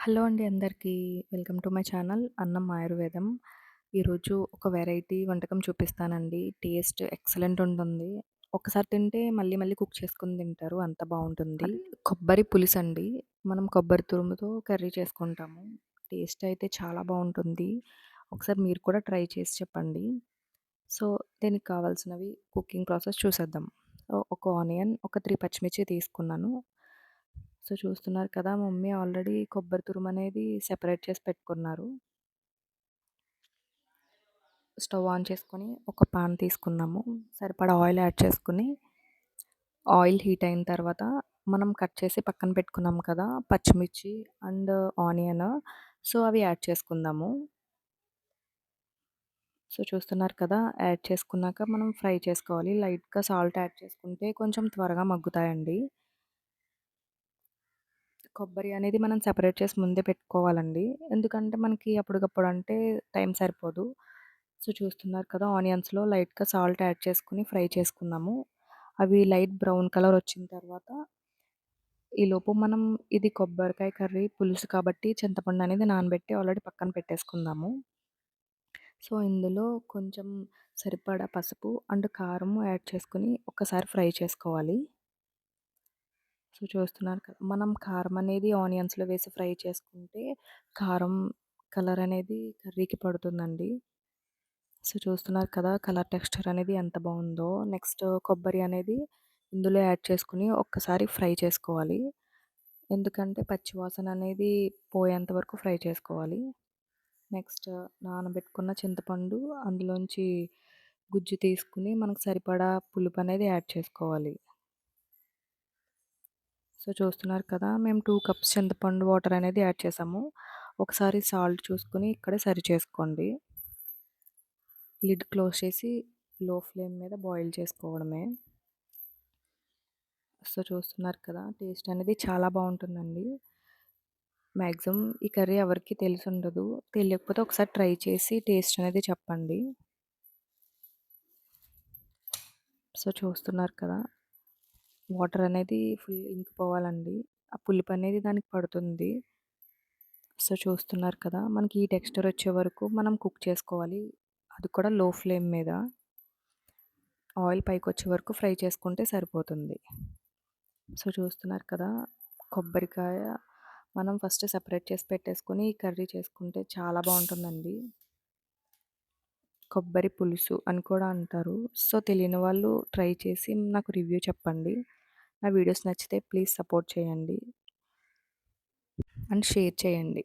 Hello అండి అందరికీ. Welcome to my channel అన్నం ఆయుర్వేదం. ఈరోజు ఒక వెరైటీ వంటకం చూపిస్తానండి. టేస్ట్ ఎక్సలెంట్ ఉంటుంది. ఒకసారి తింటే మళ్ళీ మళ్ళీ కుక్ చేసుకొని తింటారు. అంత బావుంటుంది. కొబ్బరి పులుసండి. మనం కొబ్బరి తురుముతో కర్రీ చేసుకుంటాము. టేస్ట్ అయితే చాలా బావుంటుంది. ఒకసారి మీరు కూడా ట్రై చేసి చెప్పండి. సో, దీనికి కావాల్సినవి కుకింగ్ ప్రాసెస్ చూసేద్దాం. ఒక ఆనియన్, ఒక 3 పచ్చిమిర్చి తీసుకున్నాను. సో, చూస్తున్నారు కదా! మమ్మీ ఆల్రెడీ కొబ్బరి తురుము అనేది సెపరేట్ చేసి పెట్టుకున్నారు. స్టవ్ ఆన్ చేసుకొని ఒక పాన్ తీసుకున్నాము. సరిపడా ఆయిల్ యాడ్ చేసుకుని ఆయిల్ హీట్ అయిన తర్వాత మనం కట్ చేసి పక్కన పెట్టుకున్నాం కదా! పచ్చిమిర్చి అండ్ ఆనియన్. సో, అవి యాడ్ చేసుకుందాము. సో, చూస్తున్నారు కదా! యాడ్ చేసుకున్నాక మనం ఫ్రై చేసుకోవాలి. లైట్‌గా సాల్ట్ యాడ్ చేసుకుంటే కొంచెం త్వరగా మగ్గుతాయండి. కొబ్బరి అనేది మనం సెపరేట్ చేసి ముందే పెట్టుకోవాలండి. ఎందుకంటే మనకి అప్పటికప్పుడు అంటే టైం సరిపోదు. సో, చూస్తున్నారు కదా! ఆనియన్స్‌లో లైట్‌గా సాల్ట్ యాడ్ చేసుకొని ఫ్రై చేసుకుందాము. అవి లైట్ బ్రౌన్ కలర్ వచ్చిన తర్వాత ఈలోపు మనం ఇది కొబ్బరికాయ కర్రీ పులుసు కాబట్టి చింతపండు అనేది నానబెట్టి ఆల్రెడీ పక్కన పెట్టేసుకుందాము. సో, ఇందులో కొంచెం సరిపడా పసుపు అండ్ కారము యాడ్ చేసుకొని ఒక్కసారి ఫ్రై చేసుకోవాలి. సో, చూస్తున్నారు కదా! మనం కారం అనేది ఆనియన్స్‌లో వేసి ఫ్రై చేసుకుంటే కారం కలర్ అనేది కర్రీకి పడుతుందండి. సో, చూస్తున్నారు కదా! కలర్ టెక్స్చర్ అనేది ఎంత బాగుందో నెక్స్ట్ కొబ్బరి అనేది ఇందులో యాడ్ చేసుకుని ఒక్కసారి ఫ్రై చేసుకోవాలి. ఎందుకంటే పచ్చి వాసన అనేది పోయేంత వరకు ఫ్రై చేసుకోవాలి. నెక్స్ట్ నానబెట్టుకున్న చింతపండు అందులోంచి గుజ్జు తీసుకుని మనకు సరిపడా పులుపు అనేది యాడ్ చేసుకోవాలి. సో, చూస్తున్నారు కదా! మేము టూ కప్స్ చింతపండు వాటర్ అనేది యాడ్ చేసాము. ఒకసారి సాల్ట్ చూసుకొని ఇక్కడే సరి చేసుకోండి. లిడ్ క్లోజ్ చేసి లో ఫ్లేమ్ మీద బాయిల్ చేసుకోవడమే. సో, చూస్తున్నారు కదా! టేస్ట్ అనేది చాలా బాగుంటుందండి మ్యాక్సిమం ఈ కర్రీ ఎవరికి తెలిసి ఉండదు తెలియకపోతే ఒకసారి ట్రై చేసి టేస్ట్ అనేది చెప్పండి. సో, చూస్తున్నారు కదా! వాటర్ అనేది ఫుల్ ఇంకిపోవాలండి. ఆ పులుపు అనేది దానికి పడుతుంది. సో, చూస్తున్నారు కదా! మనకి ఈ టెక్స్చర్ వచ్చే వరకు మనం కుక్ చేసుకోవాలి. అది కూడా లో ఫ్లేమ్ మీద. ఆయిల్ పైకి వచ్చే వరకు ఫ్రై చేసుకుంటే సరిపోతుంది. సో, చూస్తున్నారు కదా! కొబ్బరికాయ మనం ఫస్ట్ సపరేట్ చేసి పెట్టేసుకొని కర్రీ చేసుకుంటే చాలా బాగుంటుందండి కొబ్బరి పులుసు అని కూడా అంటారు. సో, తెలియని వాళ్ళు ట్రై చేసి నాకు రివ్యూ చెప్పండి. నా వీడియోస్ నచ్చితే ప్లీజ్ సపోర్ట్ చేయండి. అండ్ షేర్ చేయండి.